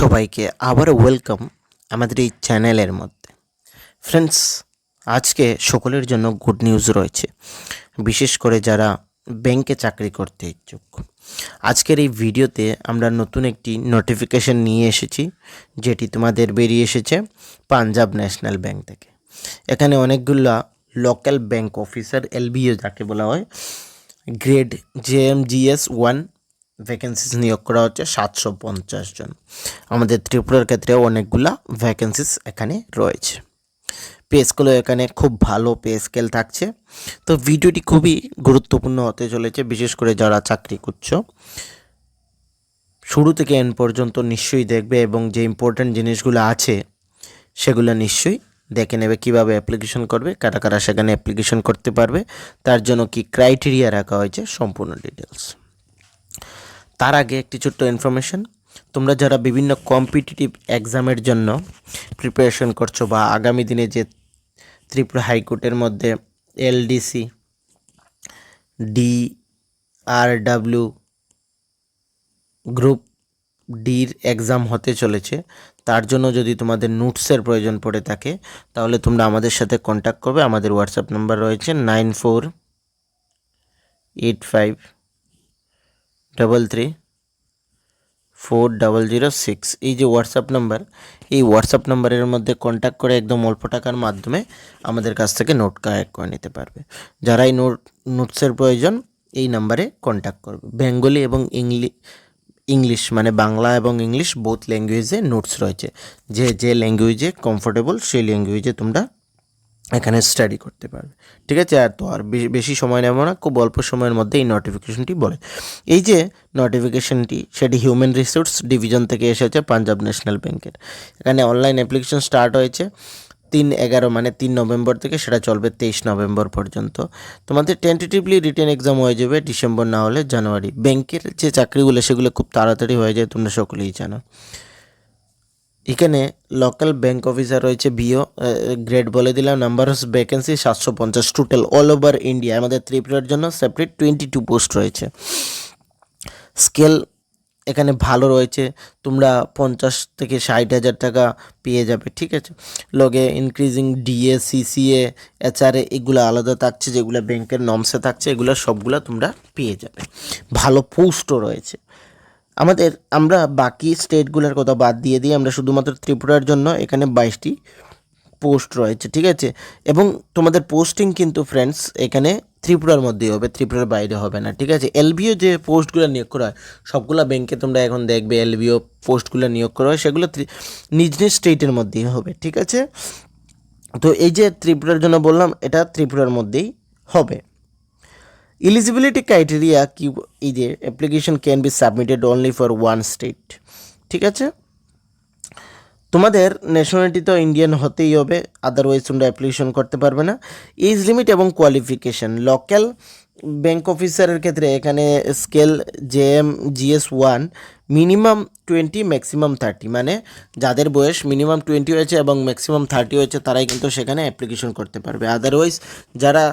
সবাইকে আবার ওয়েলকাম আমাদের এই চ্যানেলের মধ্যে। ফ্রেন্ডস আজকে সকলের জন্য গুড নিউজ রয়েছে। বিশেষ করে যারা ব্যাংকে চাকরি করতে ইচ্ছুক। আজকের এই ভিডিওতে আমরা নতুন একটি নোটিফিকেশন নিয়ে এসেছি, যেটি তোমাদের বেরিয়ে এসেছে পাঞ্জাব ন্যাশনাল ব্যাংক থেকে। এখানে অনেকগুলা লোকাল ব্যাংক অফিসার এলবিও যাকে বলা হয় গ্রেড জেএমজিএস ওয়ান ভ্যাকেন্সিস নিয়োগ করা হচ্ছে সাতশো পঞ্চাশ জন। আমাদের ত্রিপুরার ক্ষেত্রে অনেকগুলা ভ্যাকেন্সিস এখানে রয়েছে। পে স্কেলও এখানে খুব ভালো পে স্কেল থাকছে। তো ভিডিওটি খুবই গুরুত্বপূর্ণ হতে চলেছে, বিশেষ করে যারা চাকরি করছ। শুরু থেকে এন পর্যন্ত নিশ্চয়ই দেখবে এবং যে ইম্পর্ট্যান্ট জিনিসগুলো আছে, সেগুলো নিশ্চয়ই দেখে নেবে, কীভাবে অ্যাপ্লিকেশন করবে, কারা কারা সেখানে অ্যাপ্লিকেশন করতে পারবে, তার জন্য কি ক্রাইটেরিয়া রাখা হয়েছে, সম্পূর্ণ ডিটেলস তার আগে একটি ছোট্ট ইনফরমেশন তোমরা যারা বিভিন্ন কম্পিটিটিভ এক্সামের জন্য প্রিপারেশন করছ বা আগামী দিনে যে ত্রিপুরা হাইকোর্টের মধ্যে এলডিসি ডি আর ডাব্লিউ গ্রুপ ডির এক্সাম হতে চলেছে, তার জন্য যদি তোমাদের নোটসের প্রয়োজন পড়ে থাকে, তাহলে তোমরা আমাদের সাথে কন্ট্যাক্ট করবে। আমাদের হোয়াটসঅ্যাপ নাম্বার রয়েছে nine four eight five double three four double zero six এই যে হোয়াটসঅ্যাপ নাম্বার এই হোয়াটসঅ্যাপ নাম্বারের মধ্যে কন্ট্যাক্ট করে একদম অল্প টাকার মাধ্যমে আমাদের কাছ থেকে নোট কালেক্ট করে নিতে পারবে। যারা এই নোট নোটসের প্রয়োজন, এই নাম্বারে কন্ট্যাক্ট করবে। বেঙ্গলি এবং ইংলি, ইংলিশ মানে বাংলা এবং ইংলিশ বোথ ল্যাঙ্গুয়েজে নোটস রয়েছে। যে যে ল্যাঙ্গুয়েজে কমফোর্টেবল সেই ল্যাঙ্গুয়েজে তোমরা এখানে স্টাডি করতে পারবে। ঠিক আছে? আর তো আর বেশি সময় নেব না, খুব অল্প সময়ের মধ্যে এই নোটিফিকেশনটি বলে। এই যে নোটিফিকেশনটি সেটি হিউম্যান রিসোর্স ডিভিশন থেকে এসেছে পাঞ্জাব ন্যাশনাল ব্যাংকের এখানে অনলাইন অ্যাপ্লিকেশন স্টার্ট হয়েছে তিন এগারো মানে তিন নভেম্বর থেকে, সেটা চলবে তেইশ নভেম্বর পর্যন্ত। তোমাদের টেন্টেটিভলি রিটেন এক্সাম হয়ে যাবে ডিসেম্বর না হলে জানুয়ারি ব্যাংকের যে চাকরিগুলো, সেগুলো খুব তাড়াতাড়ি হয়ে যায়, তোমরা সকলেই জানো। এখানে লোকাল ব্যাংক অফিসার রয়েছে বিও গ্রেড বলে দিলাম নাম্বার অফ ভ্যাকেন্সি সাতশো পঞ্চাশ টোটাল অল ওভার ইন্ডিয়া আমাদের ত্রিপুরার জন্য সেপারেট টোয়েন্টি টু পোস্ট রয়েছে। স্কেল এখানে ভালো রয়েছে, তোমরা পঞ্চাশ থেকে ষাট হাজার টাকা পেয়ে যাবে, ঠিক আছে? লগে ইনক্রিজিং ডিএ সিসিএ এচআরএ এগুলো আলাদা থাকছে, যেগুলো ব্যাংকের নমসে থাকছে, এগুলো সবগুলো তোমরা পেয়ে যাবে। ভালো পোস্টও রয়েছে। আমাদের, আমরা বাকি স্টেটগুলোর কথা বাদ দিয়ে দিয়ে আমরা শুধুমাত্র ত্রিপুরার জন্য এখানে বাইশটি পোস্ট রয়েছে, ঠিক আছে? এবং তোমাদের পোস্টিং কিন্তু ফ্রেন্ডস এখানে ত্রিপুরার মধ্যেই হবে, ত্রিপুরার বাইরে হবে না, ঠিক আছে? এলবিও যে পোস্টগুলো নিয়োগ করা হয়, সবগুলো ব্যাংকে তোমরা এখন দেখবে এলবিও পোস্টগুলো নিয়োগ করা হয়, সেগুলো নিজ নিজ স্টেটের মধ্যেই হবে, ঠিক আছে? তো এই যে ত্রিপুরার জন্য বললাম, এটা ত্রিপুরার মধ্যেই হবে। এলিজিবিলিটি ক্রাইটেরিয়া কি, এই যে application can be submitted only for one state ঠিক আছে? তোমাদের ন্যাশনালিটি তো ইন্ডিয়ান হতেই হবে আদারওয়াইজ তোমরা অ্যাপ্লিকেশন করতে পারবে না। এজ লিমিট এবং কোয়ালিফিকেশন লোকাল ব্যাংক অফিসারের ক্ষেত্রে এখানে scale JM GS one minimum twenty maximum thirty মানে যাদের বয়স মিনিমাম টোয়েন্টি হয়েছে এবং ম্যাক্সিমাম থার্টি হয়েছে, তারাই কিন্তু সেখানে অ্যাপ্লিকেশন করতে পারবে। আদারওয়াইজ যারা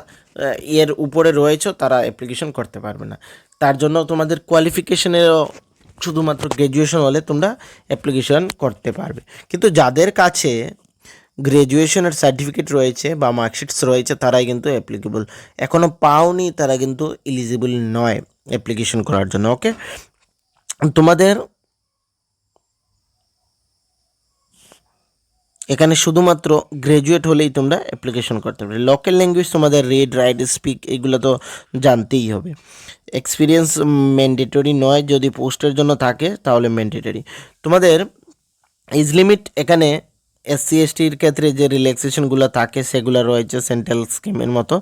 এর উপরে রয়েছে, তারা অ্যাপ্লিকেশন করতে পারবে না। তার জন্য তোমাদের কোয়ালিফিকেশনেরও শুধুমাত্র গ্র্যাজুয়েশন হলে তোমরা অ্যাপ্লিকেশন করতে পারবে। কিন্তু যাদের কাছে গ্র্যাজুয়েশনের সার্টিফিকেট রয়েছে বা মার্কশিটস রয়েছে, তারাই কিন্তু অ্যাপ্লিকেবল এখনও পাওনি, তারা কিন্তু এলিজিবল নয় অ্যাপ্লিকেশন করার জন্য ওকে তোমাদের এখানে শুধুমাত্র গ্র্যাজুয়েট হলেই তোমরা অ্যাপ্লিকেশন করতে পারবে। লোকাল ল্যাঙ্গুয়েজ তোমাদের রেড রাইট স্পিক এগুলো তো জানতেই হবে। এক্সপিরিয়েন্স ম্যান্ডেটরি নয়, যদি পোস্টের জন্য থাকে তাহলে ম্যান্ডেটরি তোমাদের এজ লিমিট এখানে এসসি এসটির ক্ষেত্রে যে রিল্যাক্সেশনগুলো থাকে সেগুলো রয়েছে সেন্ট্রাল স্কিমের মতো।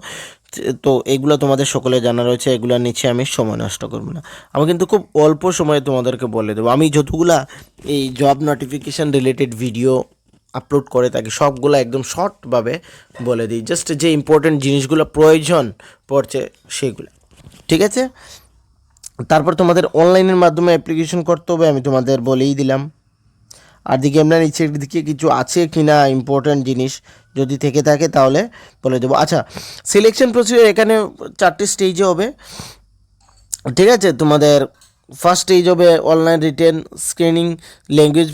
তো এগুলো তোমাদের সকলে জানা রয়েছে, এগুলো নিচে আমি সময় নষ্ট করব না। আমি কিন্তু খুব অল্প সময়ে তোমাদেরকে বলে দেবো। আমি যতগুলা এই job notification related video upload করে থাকি সবগুলো একদম শর্টভাবে বলে দিই। জাস্ট যে ইম্পর্টেন্ট জিনিসগুলো প্রয়োজন পড়ছে সেগুলো। ঠিক আছে? তারপর তোমাদের অনলাইনের মাধ্যমে অ্যাপ্লিকেশন করতে হবে, আমি তোমাদের বলেই দিলাম। আর দিকে আমরা নিচের দিকে কিছু আছে কি না ইম্পর্ট্যান্ট জিনিস যদি থেকে থাকে তাহলে বলে দেবো। আচ্ছা সিলেকশন প্রসিডিওর এখানে চারটে স্টেজে হবে। ঠিক আছে? তোমাদের ফার্স্ট স্টেজ হবে online written screening language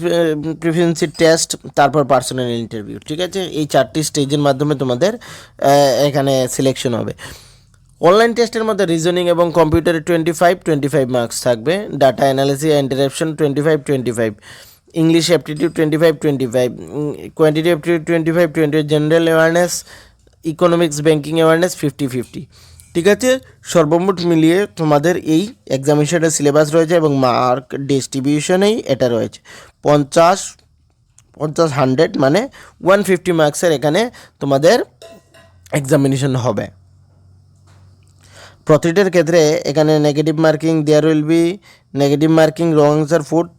proficiency test তারপর পার্সোনাল ইন্টারভিউ ঠিক আছে? এই চারটি স্টেজের মাধ্যমে তোমাদের এখানে সিলেকশন হবে। অনলাইন টেস্টের মধ্যে রিজনিং এবং কম্পিউটারে twenty five twenty five marks থাকবে। Data analysis interruption twenty five twenty five English aptitude twenty five twenty five quantity aptitude twenty five twenty general awareness economics banking awareness fifty fifty ঠিক আছে? সর্বমোট মিলিয়ে তোমাদের এই এক্সামিনেশনের syllabus রয়েছে এবং mark ডিস্ট্রিবিউশনেই এটা রয়েছে। পঞ্চাশ পঞ্চাশ হান্ড্রেড মানে ওয়ান ফিফটি মার্কসের এখানে তোমাদের এক্সামিনেশন হবে। প্রতিটার ক্ষেত্রে এখানে negative marking there will be negative marking wrong answer food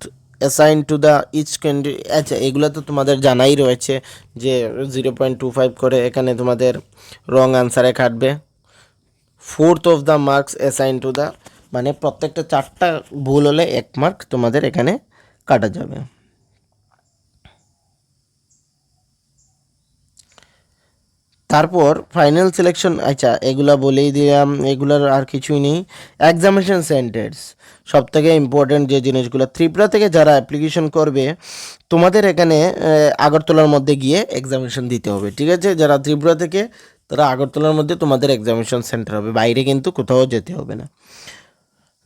assign to the each candy আচ্ছা এগুলো তো তোমাদের জানাই রয়েছে যে জিরো পয়েন্ট টু ফাইভ করে এখানে তোমাদের রং আনসারে কাটবে fourth of the marks assign to the মানে প্রত্যেকটা চারটা ভুল হলে এক মার্ক তোমাদের এখানে কাটা যাবে। তারপর ফাইনাল সিলেকশন আচ্ছা এগুলা বলেই দিলাম, এগুলার আর কিছুই নেই। এক্সামিনেশন সেন্টার্স সব থেকে ইম্পর্টেন্ট যে জিনিসগুলো, ত্রিপুরা থেকে যারা অ্যাপ্লিকেশন করবে, তোমাদের এখানে আগরতলার মধ্যে গিয়ে এক্সামিনেশন দিতে হবে, ঠিক আছে? যারা ত্রিপুরা থেকে তারা আগরতলার মধ্যে তোমাদের এক্সামিনেশন সেন্টার হবে। বাইরে কিন্তু কোথাও যেতে হবে না।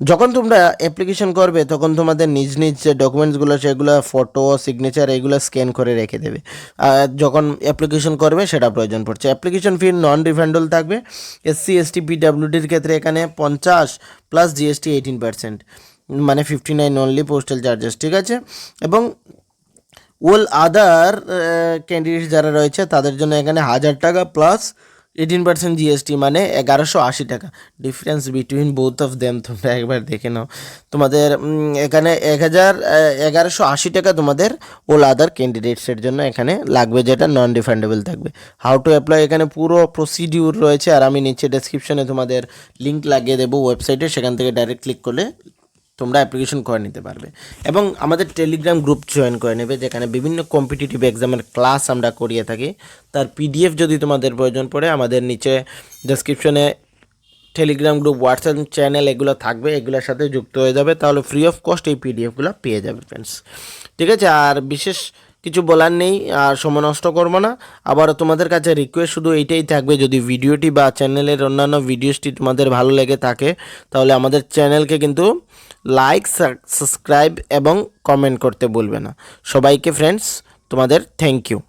যখন তোমরা অ্যাপ্লিকেশন করবে, তখন তোমাদের নিজ নিজ যে ডকুমেন্টসগুলো সেগুলো ফটো সিগনেচার এগুলো স্ক্যান করে রেখে দেবে। আর যখন অ্যাপ্লিকেশন করবে, সেটা প্রয়োজন পড়ছে। অ্যাপ্লিকেশন ফি নন রিফান্ডেবল থাকবে এসসি এসটি পিডাব্লিউডির ক্ষেত্রে এখানে পঞ্চাশ প্লাস জিএসটি এইটিন পার্সেন্ট মানে fifty nine only postal charges ঠিক আছে? এবং ওল আদার ক্যান্ডিডেট যারা রয়েছে, তাদের জন্য এখানে হাজার টাকা প্লাস এইটিন পার্সেন্ট জিএসটি মানে এগারোশো আশি টাকা। Difference between both of them তোমরা একবার দেখে নাও। তোমাদের এখানে এক হাজার এগারোশো আশি টাকা তোমাদের ওল আদার ক্যান্ডিডেটসের জন্য এখানে লাগবে, যেটা নন রিফান্ডেবল থাকবে। হাউ টু অ্যাপ্লাই এখানে পুরো প্রসিডিউর রয়েছে, আর আমি নিচে ডেসক্রিপশনে তোমাদের লিঙ্ক লাগিয়ে দেবো ওয়েবসাইটে সেখান থেকে ডাইরেক্ট ক্লিক করলে তোমরা অ্যাপ্লিকেশন করে নিতে পারবে। এবং আমাদের টেলিগ্রাম গ্রুপ জয়েন করে নেবে, যেখানে বিভিন্ন কম্পিটিটিভ এক্সামের ক্লাস আমরা করিয়ে থাকি। তার পিডিএফ যদি তোমাদের প্রয়োজন পড়ে, আমাদের নিচে ডেসক্রিপশনে টেলিগ্রাম গ্রুপ হোয়াটসঅ্যাপ চ্যানেল এগুলো থাকবে, এগুলোর সাথে যুক্ত হয়ে যাবে। তাহলে ফ্রি অফ কস্ট এই পিডিএফগুলো পেয়ে যাবে ফ্রেন্ডস ঠিক আছে? আর বিশেষ কিছু বলার নেই, আর সময় নষ্ট করব না। আবার তোমাদের কাছে রিকোয়েস্ট শুধু এইটাই থাকবে, যদি ভিডিওটি বা চ্যানেলের অন্যান্য ভিডিওসটি তোমাদের ভালো লেগে থাকে, তাহলে আমাদের চ্যানেলকে কিন্তু লাইক সাবস্ক্রাইব এবং কমেন্ট করতে ভুলবে না। সবাইকে ফ্রেন্ডস তোমাদের থ্যাংক ইউ